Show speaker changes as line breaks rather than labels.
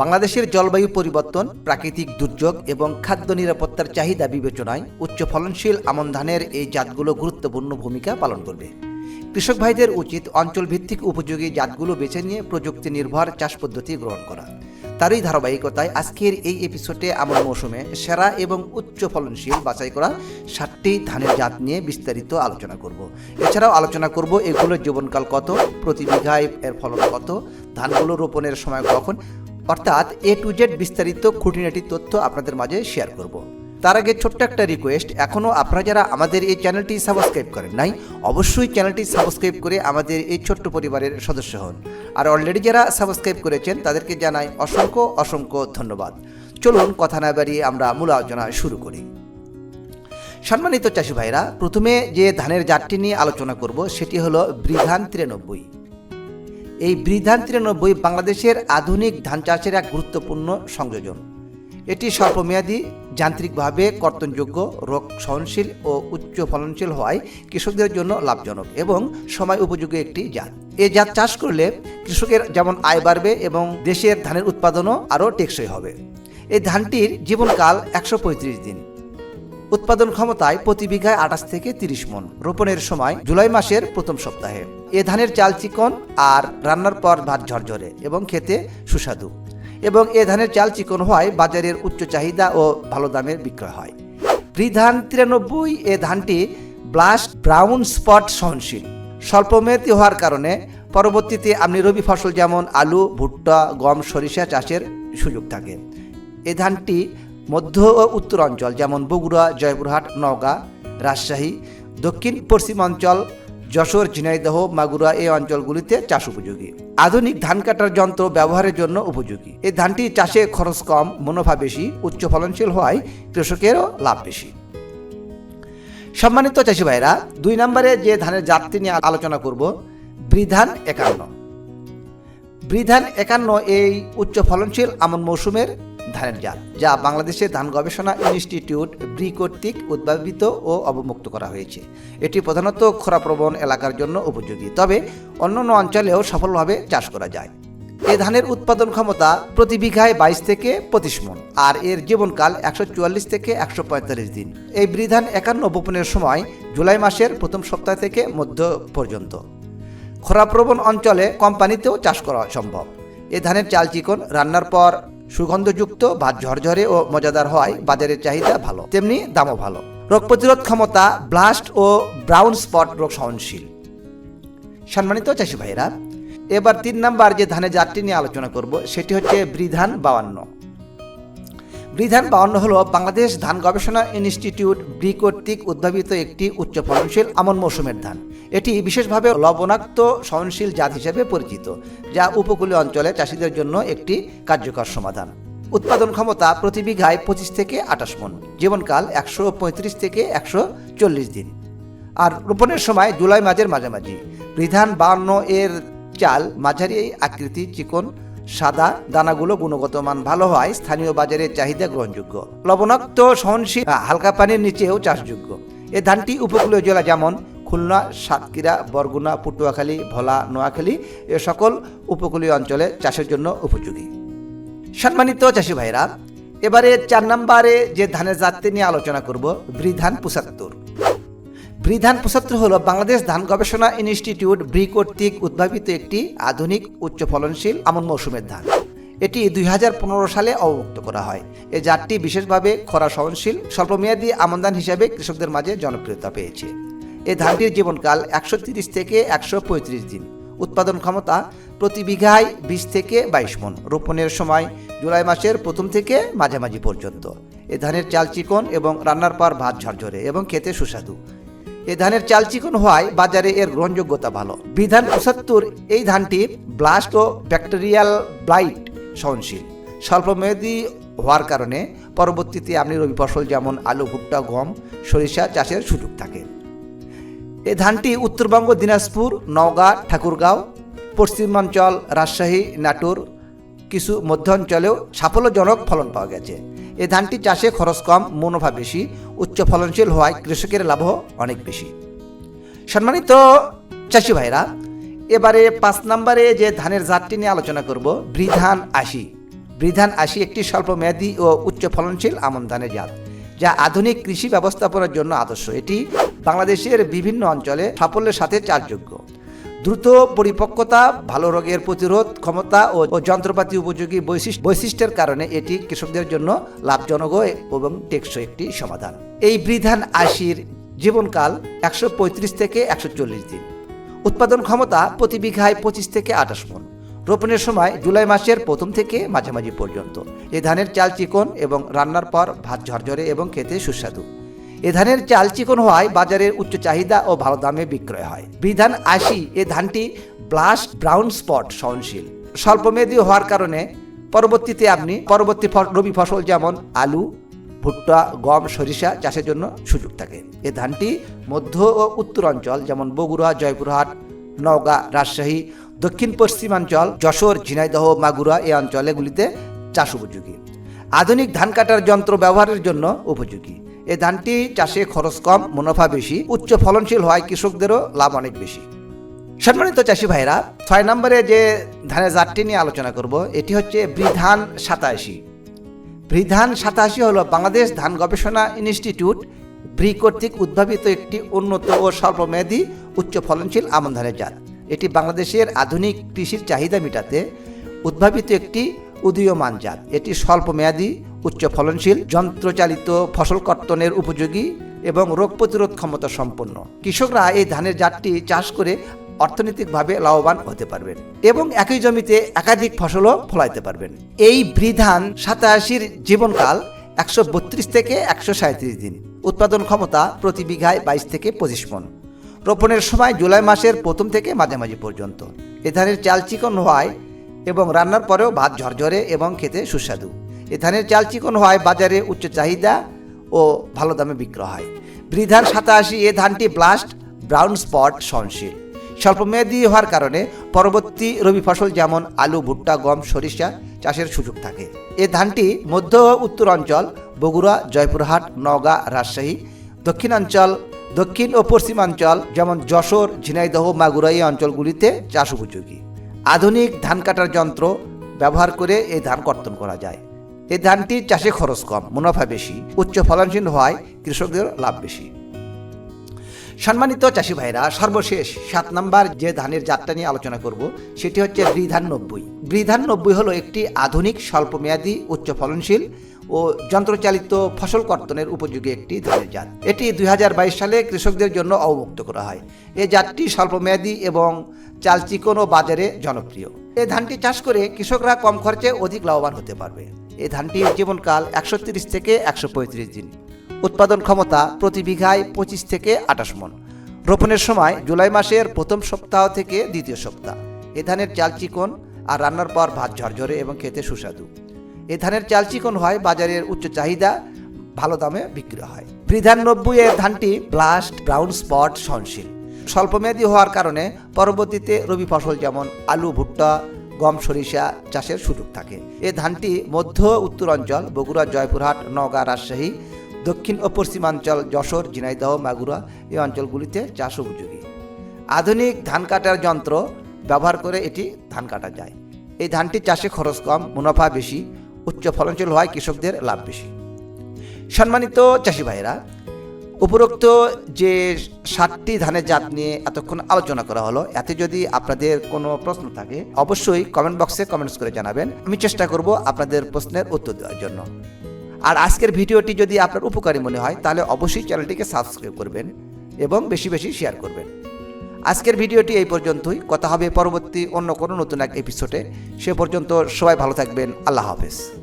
বাংলাদেশের জলবায়ু পরিবর্তন, প্রাকৃতিক দুর্যোগ এবং খাদ্য নিরাপত্তার চাহিদা বিবেচনায় উচ্চ ফলনশীল আমন ধানের এই জাতগুলো গুরুত্বপূর্ণ ভূমিকা পালন করবে। কৃষক ভাইদের উচিত অঞ্চলভিত্তিক উপযোগী জাতগুলো বেছে নিয়ে প্রযুক্তি নির্ভর চাষ পদ্ধতি গ্রহণ করা। তারই ধারাবাহিকতায় আজকের এই এপিসোডে আমন মৌসুমে সেরা এবং উচ্চ ফলনশীল বাছাই করা ষাটটি ধানের জাত নিয়ে বিস্তারিত আলোচনা করব। এছাড়াও আলোচনা করব এগুলোর জীবনকাল কত, প্রতি বিঘায় এর ফলন কত, ধানগুলো রোপণের সময় কখন অর্থাৎ এ টু জেড বিস্তারিত খুঁটিনাটি তথ্য আপনাদের মাঝে শেয়ার করব। তার আগে ছোট্ট একটা রিকোয়েস্ট এখনও আপনারা যারা আমাদের এই চ্যানেলটি সাবস্ক্রাইব করেন নাই, অবশ্যই চ্যানেলটি সাবস্ক্রাইব করে আমাদের এই ছোট্ট পরিবারের সদস্য হন। আর অলরেডি যারা সাবস্ক্রাইব করেছেন, তাদেরকে জানাই অসংখ্য অসংখ্য ধন্যবাদ। চলুন কথা না বাড়িয়ে আমরা মূল আলোচনা শুরু করি। সম্মানিত চাষি ভাইরা, প্রথমে যে ধানের জাতটি নিয়ে আলোচনা করব, সেটি হলো বৃধান তিরানব্বই। এই বৃধান তিরানব্বই বাংলাদেশের আধুনিক ধান চাষের এক গুরুত্বপূর্ণ সংযোজন। এটি স্বল্পমেয়াদী, যান্ত্রিকভাবে কর্তনযোগ্য, রোগ সহনশীল ও উচ্চ ফলনশীল হওয়ায় কৃষকদের জন্য লাভজনক এবং সময় উপযোগী একটি জাত। এই জাত চাষ করলে কৃষকের যেমন আয় বাড়বে এবং দেশের ধানের উৎপাদনও আরও টেকসই হবে। এই ধানটির জীবনকাল একশো পঁয়ত্রিশ দিন। উৎপাদন ক্ষমতায় প্রতি বিঘায় আঠাশ থেকে তিরিশ মন। রোপণের সময় জুলাই মাসের প্রথম সপ্তাহে। এ ধানের চাল চিকন আর রান্নার পর ভাত ঝরঝরে এবং খেতে সুস্বাদু। এবং এ ধানের চাল চিকন হওয়ায় বাজারের উচ্চ চাহিদা ও ভালো দামের বিক্রয় হয়। ধান তিরানব্বই এ ধানটি ব্লাস্ট ব্রাউন স্পট সহনশীল। স্বল্পমেয়াদী হওয়ার কারণে পরবর্তীতে আপনি রবি ফসল যেমন আলু, ভুট্টা, গম, সরিষা চাষের সুযোগ থাকে। এ ধানটি মধ্য ও উত্তর অঞ্চল, যেমন বগুড়া, জয়পুরহাট, নওগাঁ, রাজশাহী, দক্ষিণ পশ্চিমাঞ্চল, যশোর, ঝিনাইদহ, মাগুরা এই অঞ্চলগুলিতে চাষ উপযোগী। আধুনিক ধান কাটার যন্ত্র ব্যবহারের জন্য উপযোগী। এই ধানটি চাষে খরচ কম, মুনাফা বেশি, উচ্চ ফলনশীল হওয়ায় কৃষকেরও লাভ বেশি। সম্মানিত চাষি ভাইরা, দুই নম্বরে যে ধানের জাতটি নিয়ে আলোচনা করব, বৃধান একান্ন। বৃধান একান্ন এই উচ্চ ফলনশীল আমন মৌসুমের ধানের জাত, যা বাংলাদেশের ধান গবেষণা ইনস্টিটিউট ব্রি কর্তৃক উদ্ভাবিত ও অবমুক্ত করা হয়েছে। এটি প্রধানত খরাপ্রবণ এলাকার জন্য উপযোগী, তবে অন্যান্য অঞ্চলেও সফলভাবে চাষ করা যায়। এ ধানের উৎপাদন ক্ষমতা প্রতি বিঘায় বাইশ থেকে পঁচিশ মন, আর এর জীবনকাল একশো চুয়াল্লিশ থেকে একশো পঁয়তাল্লিশ দিন। এই বৃধান একান্ন বপনের সময় জুলাই মাসের প্রথম সপ্তাহ থেকে মধ্য পর্যন্ত। খরাপ্রবণ অঞ্চলে কোম্পানিতেও চাষ করা সম্ভব। এ ধানের চাল চিকন রান্নার পর সুগন্ধযুক্ত বা ঝরঝরে ও মজাদার হওয়ায় বাজারের চাহিদা ভালো। তেমনি দামও ভালো। রোগ প্রতিরোধ ক্ষমতা, ব্লাস্ট ও ব্রাউন স্পট রোগ সহনশীল। সম্মানিত চাষি ভাইরা এবার তিন নাম্বার যে ধানের জাতটি নিয়ে আলোচনা করব, সেটি হচ্ছে বৃধান বাউান্ন। বৃধান বাউন্ন হল বাংলাদেশ ধান গবেষণা ইনস্টিটিউট ব্রি কর্তৃক উদ্ভাবিত একটি উচ্চ ফলনশীল আমন মৌসুমের ধান। এটি বিশেষভাবে লবণাক্ত, সহনশীল জাত হিসেবে পরিচিত, যা উপকূলীয় অঞ্চলে চাষিদের জন্য একটি কার্যকর সমাধান। উৎপাদন ক্ষমতা প্রতি বিঘায় পঁচিশ থেকে আঠাশ মন, জীবনকাল একশো পঁয়ত্রিশ থেকে একশো চল্লিশ দিন। আর রোপণের সময় জুলাই মাঝের মাঝামাঝি, বিধান বাউন্ন এর চাল, মাঝারি আকৃতি চিকন, সাদা, দানাগুলো গুণগত মান ভালো হয়, স্থানীয় বাজারে চাহিদা গ্রহণযোগ্য। লবণাক্ত, সহনশীল, হালকা পানির নিচেও চাষযোগ্য। এ ধানটি উপকূলীয় জেলা যেমন খুলনা, সাতক্ষীরা, বরগুনা, পটুয়াখালী, ভোলা, নোয়াখালী এ সকল উপকূলীয় অঞ্চলে চাষের জন্য উপযোগী। সম্মানিত চাষি ভাইরা, এবারে চার নম্বরে যে ধানের জাতটি নিয়ে আলোচনা করব, বৃধান পঁচাত্তর। বৃধান পঁচাত্তর হল বাংলাদেশ ধান গবেষণা ইনস্টিটিউট ব্রি কর্তৃক উদ্ভাবিত একটি আধুনিক উচ্চ ফলনশীল আমন মৌসুমের ধান। এটি দুই হাজার পনেরো সালে অবমুক্ত করা হয়। এই জাতটি বিশেষভাবে খরা সহনশীল, স্বল্পমেয়াদী আমনদান হিসাবে কৃষকদের মাঝে জনপ্রিয়তা পেয়েছে। এই ধানটির জীবনকাল একশো থেকে একশো পঁয়ত্রিশ দিন। উৎপাদন ক্ষমতা প্রতি বিঘায় বিশ থেকে বাইশ মন। রোপণের সময় জুলাই মাসের প্রথম থেকে মাঝামাঝি পর্যন্ত। এ ধানের চাল চিকন এবং রান্নার পর ভাত ঝরঝরে এবং খেতে সুস্বাদু। এ ধানের চাল চিকন হওয়ায় বাজারে এর গ্রহণযোগ্যতা ভালো। বিধান পঁচাত্তর, এই ধানটি ব্লাস্ট ও ব্যাকটেরিয়াল ব্লাইট সহনশীল। স্বল্পমেয়াদী হওয়ার কারণে পরবর্তীতে আপনি রবি ফসল যেমন আলু, ভুট্টা, গম, সরিষা চাষের সুযোগ থাকে। এ ধানটি উত্তরবঙ্গ, দিনাজপুর, নওগাঁ, ঠাকুরগাঁও, পশ্চিমাঞ্চল, রাজশাহী, নাটোর, কিছু মধ্যাঞ্চলেও সাফল্যজনক ফলন পাওয়া গেছে। এই ধানটি চাষে খরচ কম, মুনাফা বেশি, উচ্চ ফলনশীল হওয়ায় কৃষকের লাভও অনেক বেশি। সম্মানিত চাষি ভাইরা, এবারে পাঁচ নম্বরে যে ধানের জাতটি নিয়ে আলোচনা করব, বৃধান আশি। বৃধান আশি একটি স্বল্পমেয়াদী ও উচ্চ ফলনশীল আমন ধানের জাত, যা আধুনিক কৃষি ব্যবস্থাপনার জন্য আদর্শ। এটি বাংলাদেশের বিভিন্ন অঞ্চলে সাফল্যের সাথে চাষযোগ্য দ্রুত পরিপক্কতা, ভালো রোগের প্রতিরোধ ক্ষমতা ও যন্ত্রপাতি উপযোগী বৈশিষ্ট্য বৈশিষ্ট্যের কারণে এটি কৃষকদের জন্য লাভজনক এবং টেকসই একটি সমাধান। এই বৃধান আশির জীবনকাল একশো পঁয়ত্রিশ থেকে একশো চল্লিশ দিন। উৎপাদন ক্ষমতা প্রতি বিঘায় পঁচিশ থেকে আঠাশ মন। রোপণের সময় জুলাই মাসের প্রথম থেকে মাঝামাঝি পর্যন্ত। এ ধানের চাল চিকন এবং রান্নার পর ভাত ঝরঝরে এবং খেতে সুস্বাদু। এ ধানের চাল চিকন হওয়ায় বাজারের উচ্চ চাহিদা ও ভালো দামে বিক্রয় হয়। বিধান আশি, এ ধানটি ব্লাস্ট ব্রাউন স্পট সহনশীল। স্বল্পমেয়াদী হওয়ার কারণে পরবর্তীতে আপনি পরবর্তী রবি ফসল যেমন আলু, ভুট্টা, গম, সরিষা চাষের জন্য সুযোগ থাকে। এ ধানটি মধ্য ও উত্তরাঞ্চল যেমন বগুড়া, জয়পুরহাট, নওগাঁ, রাজশাহী, দক্ষিণ পশ্চিমাঞ্চল, যশোর, ঝিনাইদহ, মাগুরা এই অঞ্চলেগুলিতে চাষ উপযোগী। আধুনিক ধান কাটার যন্ত্র ব্যবহারের জন্য উপযোগী। এই ধানটি চাষে খরচ কম, মুনাফা বেশি, উচ্চ ফলনশীল হওয়ায় কৃষকদেরও লাভ অনেক বেশি। সম্মানিত চাষি ভাইরা ছয় নম্বরে যে ধানের জাতটি নিয়ে আলোচনা করব, এটি হচ্ছে বৃধান সাতাশি। বৃধান সাতাশি হল বাংলাদেশ ধান গবেষণা ইনস্টিটিউট ব্রি কর্তৃক উদ্ভাবিত একটি উন্নত ও স্বল্পমেয়াদী উচ্চ ফলনশীল আমন ধানের জাত। এটি বাংলাদেশের আধুনিক কৃষির চাহিদা মেটাতে উদ্ভাবিত একটি উদীয়মান জাত। এটি স্বল্পমেয়াদী উচ্চ ফলনশীল যন্ত্রচালিত ফসল কর্তনের উপযোগী এবং রোগ প্রতিরোধ ক্ষমতা সম্পন্ন। কৃষকরা এই ধানের জাতটি চাষ করে অর্থনৈতিকভাবে লাভবান হতে পারবেন এবং একই জমিতে একাধিক ফসলও ফলাইতে পারবেন। এই বৃধান সাতাশির জীবনকাল একশো বত্রিশ থেকে একশো সাঁত্রিশ দিন। উৎপাদন ক্ষমতা প্রতি বিঘায় বাইশ থেকে পঁচিশ মন। রোপণের সময় জুলাই মাসের প্রথম থেকে মাঝামাঝি পর্যন্ত। এ ধানের চাল চিকন হওয়ায় এবং রান্নার পরেও ভাত ঝরঝরে এবং খেতে সুস্বাদু। এ ধানের চাল চিকন হওয়ায় বাজারে উচ্চ চাহিদা ও ভালো দামে বিক্রয় হয়। বৃধান সাতাশি, এ ধানটি ব্লাস্ট ব্রাউন স্পট সহনশীল। স্বল্পমেয়াদী হওয়ার কারণে পরবর্তী রবি ফসল যেমন আলু, ভুট্টা, গম, সরিষা চাষের সুযোগ থাকে। এ ধানটি মধ্য উত্তরাঞ্চল বগুড়া, জয়পুরহাট, নওগাঁ, রাজশাহী, দক্ষিণাঞ্চল, দক্ষিণ ও পশ্চিমাঞ্চল যেমন যশোর, ঝিনাইদহ মাগুরা এই অঞ্চলগুলিতে চাষ উপযোগী। আধুনিক ধান কাটার যন্ত্র ব্যবহার করে এই ধান কর্তন করা যায়। এই ধানটি চাষে খরচ কম, মুনাফা বেশি, উচ্চ ফলনশীল হওয়ায় কৃষকদের লাভ বেশি। সম্মানিত চাষি ভাইরা, সর্বশেষ সাত নাম্বার যে ধানের জাতটা নিয়ে আলোচনা করব, সেটি হচ্ছে বৃধান নব্বই। বৃধান নব্বই হলো একটি আধুনিক, স্বল্পমেয়াদী, উচ্চ ফলনশীল ও যন্ত্রচালিত ফসল কর্তনের উপযোগী একটি ধানের জাত। এটি দুই হাজার বাইশ সালে কৃষকদের জন্য অবমুক্ত করা হয়। এই জাতটি স্বল্পমেয়াদী এবং চাল চিকন ও বাজারে জনপ্রিয়। এই ধানটি চাষ করে কৃষকরা কম খরচে অধিক লাভবান হতে পারবে। এই ধানটির জীবনকাল একশো তিরিশ থেকে একশো পঁয়ত্রিশ দিন। উৎপাদন ক্ষমতা প্রতি বিঘায় পঁচিশ থেকে আঠাশ মন। রোপণের সময় জুলাই মাসের প্রথম সপ্তাহ থেকে দ্বিতীয় সপ্তাহ। এ ধানের চাল চিকন আর রান্নার পর ভাত ঝরঝরে এবং খেতে সুস্বাদু। এ ধানের চাল চিকন হয় বাজারের উচ্চ চাহিদা, ভালো দামে বিক্রি হয়। বৃধান নব্বই এর ধানটি ব্লাস্ট, ব্রাউন স্পট, সহনশীল। স্বল্পমেয়াদী হওয়ার কারণে পরবর্তীতে রবি ফসল যেমন আলু, ভুট্টা গম সরিষা চাষের সুযোগ থাকে। এ ধানটি মধ্য উত্তরাঞ্চল, বগুড়া, জয়পুরহাট, নওগাঁ, রাজশাহী, দক্ষিণ ও পশ্চিমাঞ্চল, যশোর, ঝিনাইদহ, মাগুরা এই অঞ্চলগুলিতে চাষ উপযোগী। আধুনিক ধান কাটার যন্ত্র ব্যবহার করে এটি ধান কাটা যায়। এই ধানটি চাষে খরচ কম, মুনাফা বেশি, উচ্চ ফলনশীল হওয়ায় কৃষকদের লাভ বেশি। সম্মানিত চাষি ভাইরা উপরোক্ত যে সাতটি ধানের জাত নিয়ে এতক্ষণ আলোচনা করা হলো, এতে যদি আপনাদের কোনো প্রশ্ন থাকে, অবশ্যই কমেন্ট বক্সে কমেন্টস করে জানাবেন। আমি চেষ্টা করব আপনাদের প্রশ্নের উত্তর দেওয়ার জন্য। আর আজকের ভিডিওটি যদি আপনার উপকারী মনে হয়, তাহলে অবশ্যই চ্যানেলটিকে সাবস্ক্রাইব করবেন এবং বেশি বেশি শেয়ার করবেন। আজকের ভিডিওটি এই পর্যন্তই। কথা হবে পরবর্তী অন্য কোনো নতুন এক এপিসোডে সে পর্যন্ত সবাই ভালো থাকবেন। আল্লাহ হাফেজ।